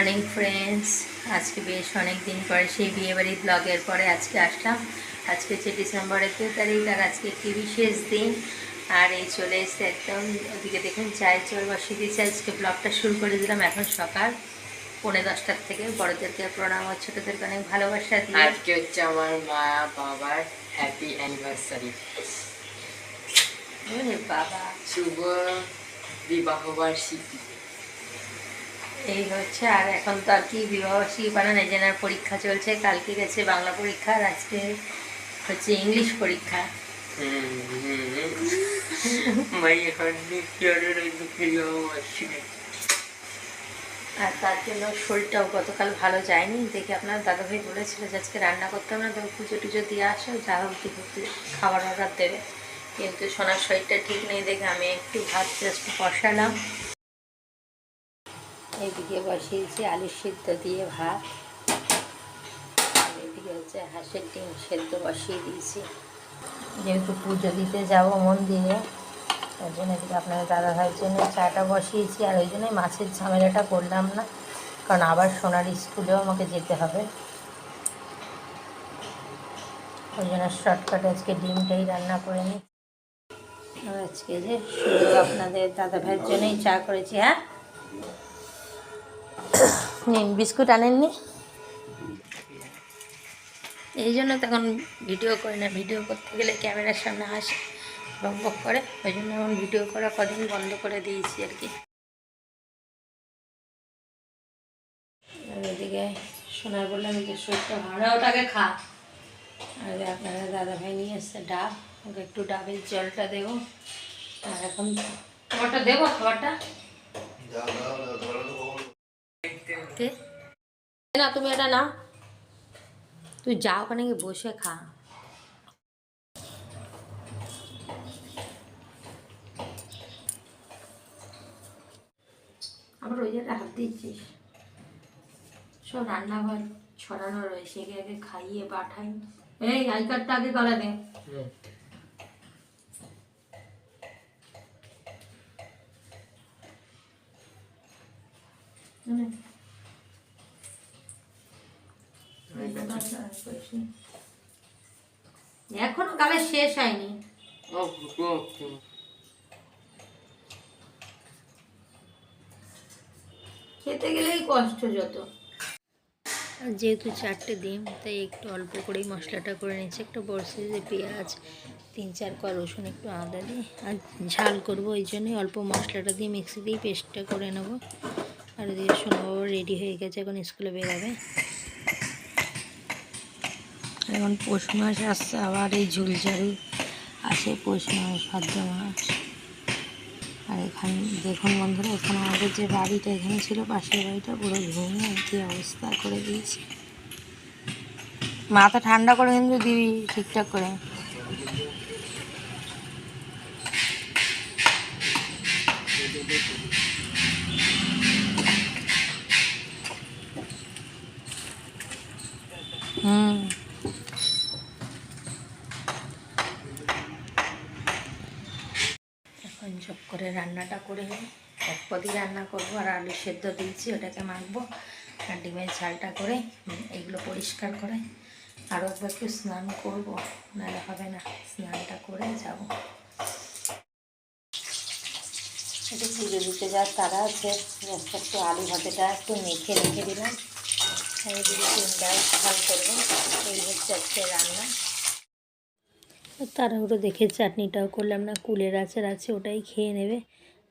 Morning friends. আজকে বেশ অনেক দিন পরে সেই বিয়েবাড়ির ব্লগের পরে আজকে আসলাম। আজকে হচ্ছে ডিসেম্বরের দু তারিখ আর আজকে একটি বিশেষ দিন। আর এই চলে এসে একদম ওদিকে দেখুন চায়ের চোর বসিয়ে দিয়েছে। আজকে ব্লগটা শুরু করে দিলাম এখন সকাল পৌনে দশটার থেকে। বড়দেরকে প্রণাম আর ছোটোদেরকে অনেক ভালোবাসা দিয়ে। আজকে হচ্ছে আমার মা বাবার হ্যাপি অ্যানিভার্সারি বাবা। শুভ বিবাহ বার্ষিকী। এই হচ্ছে আর এখন তো আর কি বিবাহবার্ষিকী পালন এই জন্য পরীক্ষা চলছে কালকে গেছে বাংলা পরীক্ষা আর আজকে হচ্ছে ইংলিশ পরীক্ষা। বিবাহ আর তার জন্য শরীরটাও গতকাল ভালো যায়নি দেখে আপনার দাদাভাই বলেছিল যে আজকে রান্না করতে হবে না তবে পুজো টুজো দিয়ে আসো যা হোক খাবার অর্ডার দেবে। কিন্তু সোনার শরীরটা ঠিক নেই দেখে আমি একটু ভাত জাস্ট বসালাম। এইদিকে বসিয়েছি, আলু সিদ্ধ দিয়ে ভাত। আর এদিকে হচ্ছে হাঁসের ডিম সেদ্ধ বসিয়ে দিয়েছি। যেহেতু পুজো দিতে যাব মন্দিরে, তার জন্য এদিকে আপনাদের দাদা ভাইয়ের জন্য চাটা বসিয়েছি, আর ওই জন্যই মাছের ঝামেলাটা করলাম না, কারণ আবার সোনার স্কুলেও আমাকে যেতে হবে। ওই জন্য শর্টকাটে আজকে ডিমটাই রান্না করে নিই। আজকে যে শুধু আপনাদের দাদা ভাইয়ের জন্যই চা করেছি হ্যাঁ? নিন বিস্কুট আনেননি? এই জন্য তখন ভিডিও করি না ভিডিও করতে গেলে ক্যামেরার সামনে আসে বক বক করে ওই জন্য এখন ভিডিও করা কদিন বন্ধ করে দিয়েছি আর কি। আর এদিকে সোনার বললাম যে শরীরটা ভালো ওটাকে খা। আর আপনারা দাদা ভাই নিয়ে এসছে ডাব ওকে একটু ডাবের জলটা দেবো। আর এখন খাবারটা দেবো খাবারটা? কে? না তুমি এটা না তুই যা ওখানে গিয়ে বসে খা। আবার ওই জায়গাটা হাত দিচ্ছিস। সব রান্নাঘর ছড়ানো রয়েছে একে একে খাইয়ে পাঠাই। এই আই কার্ডটা আগে গলা দে। হুম। এখনও কালে শেষ হয়নি। খেতে গেলেই কষ্ট যত। আর যেহেতু চারটে ডিম তাই একটু অল্প করেই মশলাটা করে নিচ্ছি একটা বড় সাইজের পেঁয়াজ তিন চার কোয়া রসুন একটু আদা দিই আর ঝাল করব ওই জন্যই অল্প মশলাটা দিয়ে মিক্সি দিয়ে পেস্টটা করে নেব। আর ওদিকে সোনাবাবু রেডি হয়ে গেছে এখন স্কুলে বেরোবে। এখন পৌষ মাস আসছে, আবার এই ঝুলঝাড়ি আসে পৌষ মাস, ভাদ্র মাস। আর এখানে, দেখুন বন্ধুরা, এখানে আমাদের যে বাড়িটা, এখানে ছিল, পাশের বাড়িটা, পুরো ভেঙে কি অবস্থা করে দিয়েছে। মাথা ঠান্ডা করে কিন্তু দিবি ঠিকঠাক করে হুম এখন চপ করে রান্নাটা করে নিই। এক পদই রান্না করব আর আলু সেদ্ধ দিয়েছি, ওটাকে মাখবো। আর ডিমের ঝালটা করে এগুলো পরিষ্কার করে আরও একবার একটু স্নান করব। নাহলে হবে না, স্নানটা করে যাব। একটু পুজো দিতে যাওয়ার তারা আছে একটু আলু ভাতেটা একটু মেখে রেখে দিলাম। এদিকে ডিমটা ঝাল করব, এই হচ্ছে রান্না। তাড়াহুড়ো দেখে চাটনিটাও করলাম না, কুলের আচার আছে, ওটাই খেয়ে নেবে।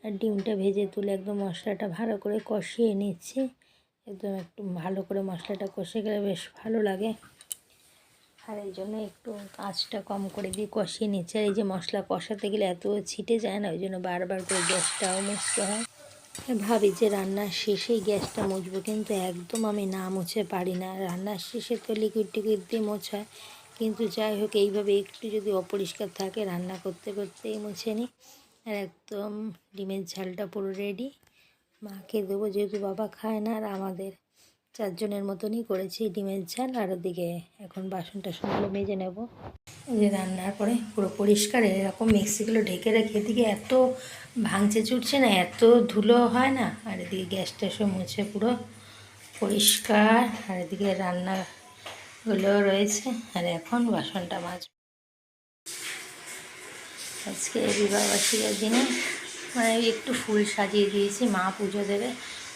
আর ডিমটা ভেজে তুলে একদম মশলাটা ভালো করে কষিয়ে নিচ্ছি। একদম একটু ভালো করে মশলাটা কষে গেলে বেশ ভালো লাগে। আর এই জন্য একটু আঁচটা কম করে দিয়ে কষিয়ে নিচ্ছে। আর এই যে মশলা কষাতে গেলে এত ছিটে যায় না, ওই জন্য বারবার করে গ্যাসটাও মুছতে হয়। ভাবি যে রান্নার শেষেই গ্যাসটা মুছবো, কিন্তু একদম আমি না মুছে পারি না। রান্নার শেষে তো লিকুইড টিকুইড দিয়ে মোছায় কিন্তু যাই হোক এইভাবে একটু যদি অপরিষ্কার থাকে, রান্না করতে করতেই মুছে নিই। আর একদম ডিমের ঝালটা পুরো রেডি মাকে দেবো, যেহেতু বাবা খায় না, আর আমাদের চারজনের মতনই করেছি ডিমের ঝাল। আর ওদিকে এখন বাসন টাসনগুলো মেজে নেব। যে রান্নার পরে পুরো পরিষ্কার, এরকম মিক্সিগুলো ঢেকে রেখে এদিকে এত ভাঙছে চুটছে না, এত ধুলো হয় না। আর এদিকে গ্যাস ট্যাসও মুছে পুরো পরিষ্কার। আর এদিকে রান্নাগুলো রয়েছে, আর এখন বাসনটা মাছ আজকে বিবাহবার্ষিকের দিনে মানে একটু ফুল সাজিয়ে দিয়েছি, মা পুজো দেবে,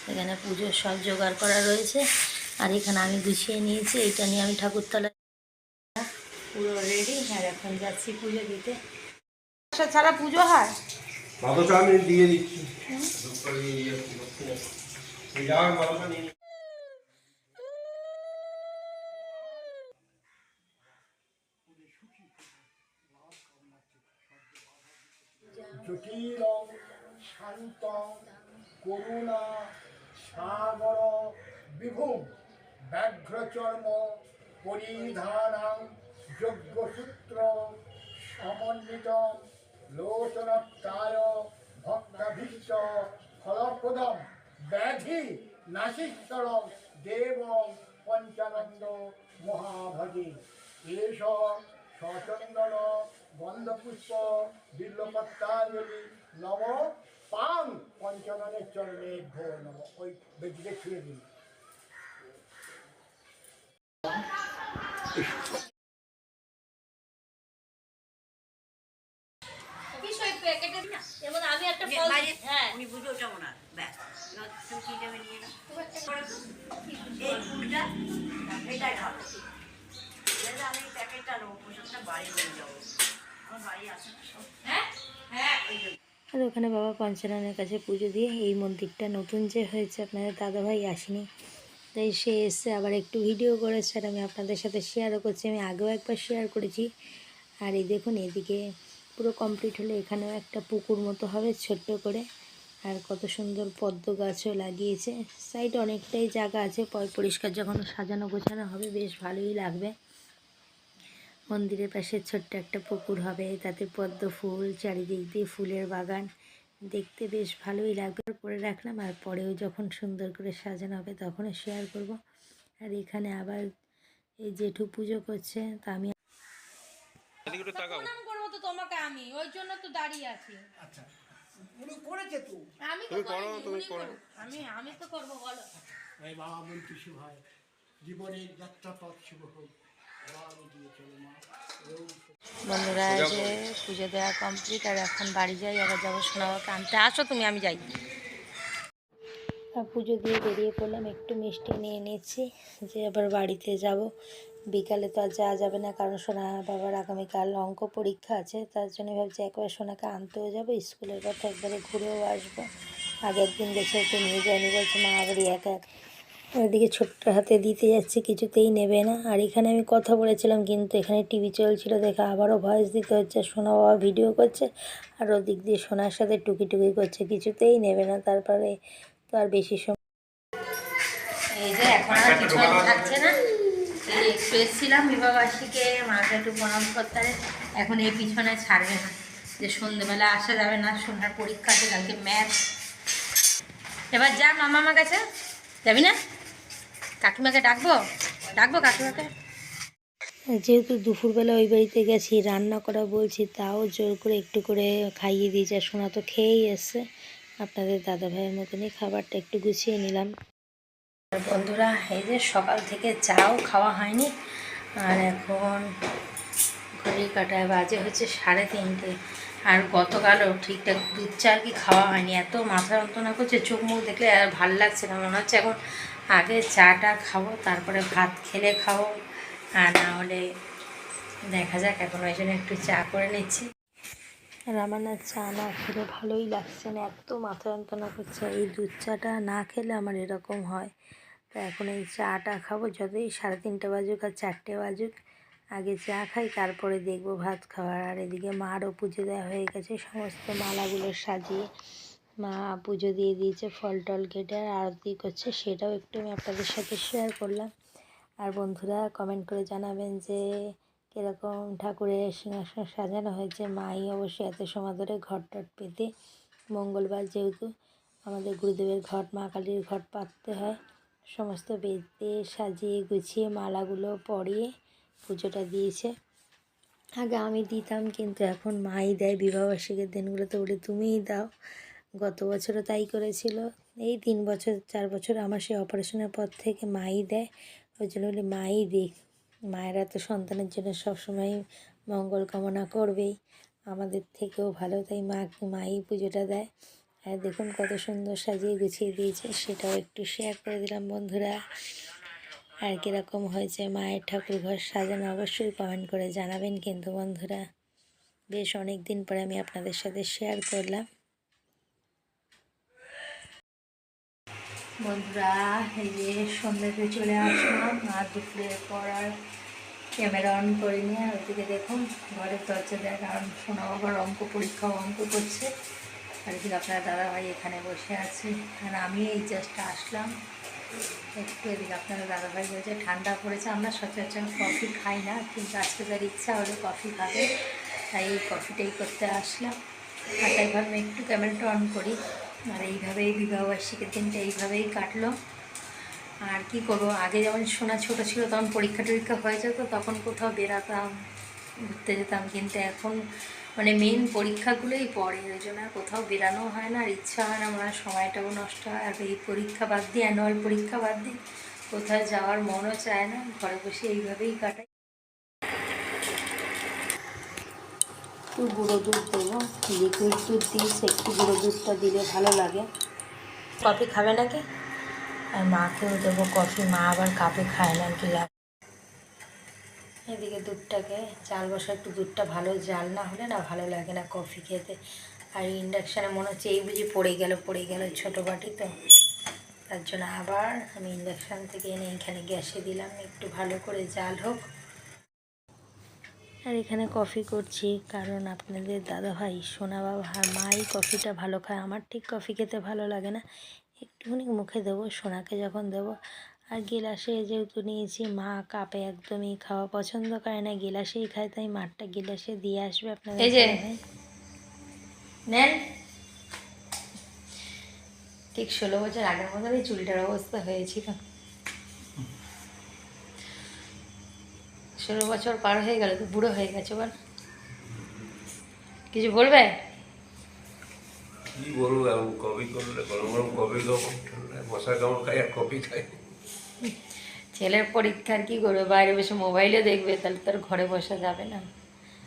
এখানে পুজোর সব জোগাড় করা রয়েছে, আর এখানে আমি গুছিয়ে নিয়েছি, এইটা নিয়ে আমি ঠাকুরতলায় পুরো রেডি আর এখন যাচ্ছি পুজো দিতে। ছাড়া পুজো হয়? দিয়ে দিচ্ছি। জটিলং, শান্তং, করুণা, সাগর, বিভুম ব্যাঘ্রচর্ম পরিধানাং, যজ্ঞসূত্র, সমন্বিত লোচনত্রায় ভক্তাভীষ্ট ফলপ্রদম, ব্যাধি নাশীশ্বরম দেব, পঞ্চানন্দ মহাভজে এষ সচন্দন গন্ধপুষ্প বিল্লপত্রাঞ্জলি নম পাং পঞ্চাননের চরণে ভো নম। ওই বেদিকে ছুঁয়ে দিন আমি একটা ফল হ্যাঁ। উনি বুঝে ওটা ওনার ব্যাস। এবার তুমি কি নেবে নিয়ে নাও। এই ফুলটা এটাই ভালো এবারে আমি প্যাকেটটা নেব পোশাকটা বাড়ি নিয়ে যাব। আর ওখানে বাবা পঞ্চাননের কাছে পুজো দিয়ে এই মন্দিরটা নতুন যে হয়েছে, আপনাদের দাদাভাই আসেনি। তাই সে এসে আবার একটু ভিডিও করেছে আর আমি আপনাদের সাথে শেয়ারও করছি। আমি আগেও একবার শেয়ার করেছি। আর এই দেখুন, এদিকে পুরো কমপ্লিট হলে এখানেও একটা পুকুর মতো হবে ছোট্ট করে। আর কত সুন্দর পদ্ম গাছও লাগিয়েছে। সাইডে অনেকটাই জায়গা আছে। পরিষ্কার যখন সাজানো গোছানো হবে, বেশ ভালোই লাগবে। মন্দিরের পাশে ছোট্ট একটা পুকুর হবে। তাতে পদ্ম ফুল চারিদিক দিয়ে ফুলের বাগান। দেখতে বেশ ভালোই লাগবে। করে রাখলাম আর পরেও যখন সুন্দর করে সাজানো হবে তখনও শেয়ার করব। আর এখানে আবার এই জেঠু পুজো করছে তা আমি তোমাকে ওই জন্য তো দাঁড়িয়ে আছি। আচ্ছা উনি করেছে তো? আমি তো করিনি, উনি করুক। আমি আমি তো করব বলো। এই বাবা বলছি শুভ হয় জীবনের যাত্রা পথ শুভ হোক বাবা দিয়ে চলো মা ওম বন্ধুরা যে পুজো দেওয়া কমপ্লিট আর এখন বাড়ি যাই, আবার যাব সোনাবাকে আনতে। আসো তুমি, আমি যাই। পুজো দিয়ে বেরিয়ে পড়লাম, একটু মিষ্টি নিয়ে নিচ্ছি, যে আবার বাড়িতে যাব। বিকালে তো আর যাওয়া যাবে না, কারণ সোনা বাবার আগামীকাল অঙ্ক পরীক্ষা আছে, তার জন্য ভাবছি একবার সোনাকে আনতেও যাব, স্কুলের কথা একবারে ঘুরেও আসব। আগের দিন গেছে তো নিয়ে যায়নি, বলছে, মা আবারই একা একা ওইদিকে ছোট্ট হাতে দিতে যাচ্ছে, কিছুতেই নেবে না। আর এখানে আমি কথা বলেছিলাম, কিন্তু এখানে টিভি চলছিল দেখে আবারও ভয়েস দিতে হচ্ছে। সোনা বাবা ভিডিও করছে, আর ওদিক দিয়ে সোনার সাথে টুকি টুকি করছে, কিছুতেই নেবে না। তারপরে তো আর বেশি সময় এই যে এখন আর কিছু থাকছে না। একটু এসেছিলাম বিবাহবার্ষিকে মাকে একটু প্রণাম করতে। এখন এই পিছনে ছাড়বে না। যে সন্ধ্যেবেলা আসা যাবে না, সোনার পরীক্ষা আছে, কালকে ম্যাথ এবার যা, মামা আমার কাছে? যাবি না? কাকিমাকে ডাকবো? ডাকবো কাকিমাকে? যেহেতু দুপুরবেলা ওই বাড়িতে গেছি রান্না করা বলছি তাও জোর করে একটু করে খাইয়ে দিয়েছে। সোনা তো খেয়েই এসছে। আপনাদের দাদা ভাইয়ের মতনই খাবারটা একটু গুছিয়ে নিলাম। বন্ধুরা এই যে সকাল থেকে চাও খাওয়া হয়নি। আর এখন ঘড়ি কাটায় বাজে হচ্ছে সাড়ে তিনটে। আর গতকালও ঠিকঠাক দুধ চা আর কি খাওয়া হয়নি? এত মাথা যন্ত্রণা করছে, চোখ মুখ দেখলে আর ভালো লাগছে না। মনে হচ্ছে এখন আগে চাটা খাব, তারপরে ভাত খেলে খাব। আর না হলে দেখা যাক, এখন ওই জন্য একটু চা করে নিচ্ছি। আর আমার না চা না খেলে ভালোই লাগছে না, এত মাথা যন্ত্রণা করছে। এই দুধ চাটা না খেলে আমার এরকম হয়। তো এখন এই চাটা খাব, যতই সাড়ে তিনটে বাজুক আর চারটে বাজুক। আগে চা খাই, তারপরে দেখব ভাত খাওয়ার। আর এদিকে মারও পুজো দেওয়া হয়ে গেছে, সমস্ত মালাগুলো সাজিয়ে। মা পুজো দিয়ে দিয়েছে ফল টল কেটে, আর আরতি করছে, সেটাও একটু আমি আপনাদের সাথে শেয়ার করলাম। আর বন্ধুরা কমেন্ট করে জানাবেন যে, কীরকম ঠাকুরের সিংহাসন সাজানো হয়েছে। মাই অবশ্যই এত সময় ধরে ঘট টট পেতে মঙ্গলবার যেহেতু আমাদের গুরুদেবের ঘট, মা কালীর ঘট পাততে হয়। সমস্ত বেদে সাজিয়ে গুছিয়ে মালাগুলো পরিয়ে পুজোটা দিয়েছে। আগে আমি দিতাম, কিন্তু এখন মাই দেয় বিবাহবার্ষিকের দিনগুলোতে, বলে তুমিই দাও। গত বছরও তাই করেছিল। এই তিন বছর, চার বছর আমার সেই অপারেশনের পর থেকে মাই দেয়। ওই জন্য বলি মাই দিক মায়েরা তো সন্তানের জন্য সবসময় মঙ্গল কামনা করবেই। আমাদের থেকেও ভালো, তাই মা, মাই পুজোটা দেয়। আর দেখুন কত সুন্দর সাজিয়ে গুছিয়ে দিয়েছে, সেটাও একটু শেয়ার করে দিলাম বন্ধুরা। আর কীরকম হয়েছে মায়ের ঠাকুর ঘর সাজানো অবশ্যই কমেন্ট করে জানাবেন কিন্তু বন্ধুরা। বেশ অনেক দিন পরে আমি আপনাদের সাথে শেয়ার করলাম। বন্ধুরা, এই যে সন্ধ্যাতে চলে আসলাম আর দুপুরের পর আর ক্যামেরা অন করিনি আর ওদিকে দেখুন, ঘরের দরজা দেয় কারণ শোনা বাবার অঙ্ক, পরীক্ষা অঙ্ক করছে। আর এদিকে আপনার দাদাভাই এখানে বসে আছে। আর আমি এই জাস্ট আসলাম। একটু এদিকে আপনার দাদাভাই বলছে, ঠান্ডা পড়েছে, আমরা সচরাচর কফি খাই না, কিন্তু আজকে তার ইচ্ছা হলো কফি খাবে, তাই এই কফিটাই করতে আসলাম। আর তাই ভাবলাম একটু ক্যামেরাটা অন করি, আর এইভাবেই বিবাহবার্ষিকের দিনটা এইভাবেই কাটলো। আর কি করব, আগে যেমন সোনা ছোট ছিল, তখন পরীক্ষা টরীক্ষা হয়ে যেত, তখন কোথাও বেরাতাম ঘুরতে যেতাম, কিন্তু এখন মানে মেন পরীক্ষাগুলোই পড়ে ওই জন্য আর কোথাও বেরানো হয় না। আর ইচ্ছা হয় না আমার সময়টাও নষ্ট হয়। আর এই পরীক্ষা বাদ দিয়ে অ্যানুয়াল পরীক্ষা বাদ দিয়ে কোথাও যাওয়ার মনও চায় না। ঘরে বসে এইভাবেই কাটাই। একটু গুঁড়ো দুধ দেবো। লিকুইড দুধ দিস একটু গুঁড়ো দুধটা দিলে ভালো লাগে। কফি খাবে নাকি? আর মাকেও দেবো কফি। মা আবার কাপে খায় না কি এদিকে দুধটাকে চাল বসা, একটু দুধটা ভালো জাল না হলে না ভালো লাগে না কফি খেতে। আর ইন্ডাকশানে মনে হচ্ছে এই বুঝি পড়ে গেল পড়ে গেল ছোটো বাটি তো। তার জন্য আবার আমি ইন্ডাকশান থেকে এনে এখানে গ্যাসে দিলাম, একটু ভালো করে জাল হোক। আর এখানে কফি করছি, কারণ আপনাদের দাদা ভাই সোনা বাবা আর মাই কফিটা ভালো খায়। আমার ঠিক কফি খেতে ভালো লাগে না। একটুখানি মুখে দেবো, সোনাকে যখন দেবো আর গিলাসে যেহেতু নিয়েছি মা কাপে একদমই খাওয়া পছন্দ করে না গিলাসেই খায় তাই মাঠটা গিলাসে দিয়ে আসবে আপনাদের এই যে। নেন। ঠিক ষোলো বছর আগের মতনই চুলটার অবস্থা হয়েছিল। ষোলো বছর পার হয়ে গেল তো বুড়ো হয়ে গেছে বল। কিছু বলবে? কি বলব কফি করলে গরম গরম কফি খাব মশা কামড় খাই আর কফি খাই। ছেলের পরীক্ষার কি করবে? বাইরে বসে মোবাইলে দেখবে তাহলে তার ঘরে বসা যাবে না।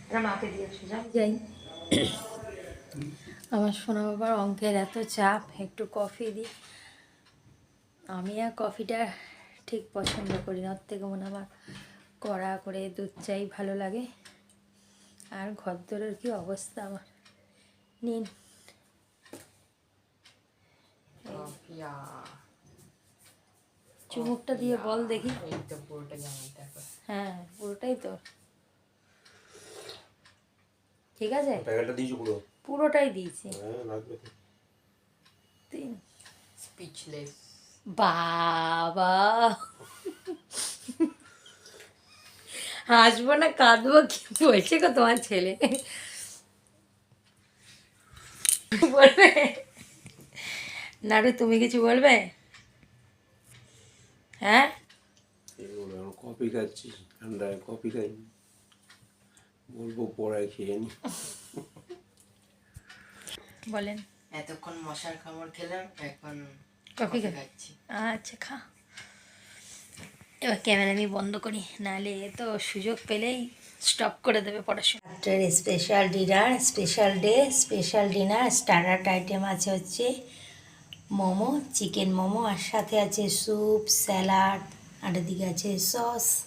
এটা মাকে দিয়ে আসো, যাও। যাই। আমার সোনা বাবার অঙ্কের এত চাপ একটু কফি দিই। আমি আর কফিটা ঠিক পছন্দ করি না ওর থেকে মনে আমার কড়া করে দুধ চাই ভালো লাগে। আর ঘর দরের কি অবস্থা আমার? নিন। চুমুকটা দিয়ে বল দেখি। হ্যাঁ পুরোটাই তো। ঠিক আছে? পুরো? পুরোটাই দিয়েছি। হ্যাঁ তিন। স্পিচলেস বাবা। হাসবো না কাঁদবো কি? বলছে গো তোমার ছেলে। বলবে? নাড়ু তুমি কিছু বলবে? হ্যাঁ? কফি খাচ্ছি ঠান্ডায় কফি খাই। বলব পড়ায় খেয়ে নি। বলেন। এতক্ষণ মশার খাবার খেলাম এখন কফি খাচ্ছি। আচ্ছা খা। এবার ক্যামেরা আমি বন্ধ করি নাহলে তো সুযোগ পেলেই স্টপ করে দেবে পড়াশোনা। Special dinner special day special dinner starter item আছে হচ্ছে মোমো, চিকেন মোমো, আর সাথে আছে স্যুপ, স্যালাড, আর এদিকে আছে সস।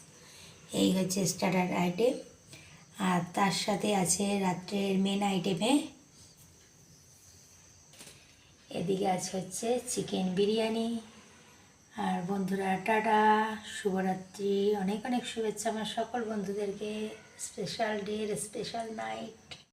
এই হচ্ছে স্টার্টার আইটেম। আর তার সাথে আছে রাত্রের মেন আইটেমে এদিকে আছে হচ্ছে চিকেন বিরিয়ানি। আর বন্ধুরা, টাটা, শুভরাত্রি। অনেক অনেক শুভেচ্ছা আমার সকল বন্ধুদেরকে। Special day, special night.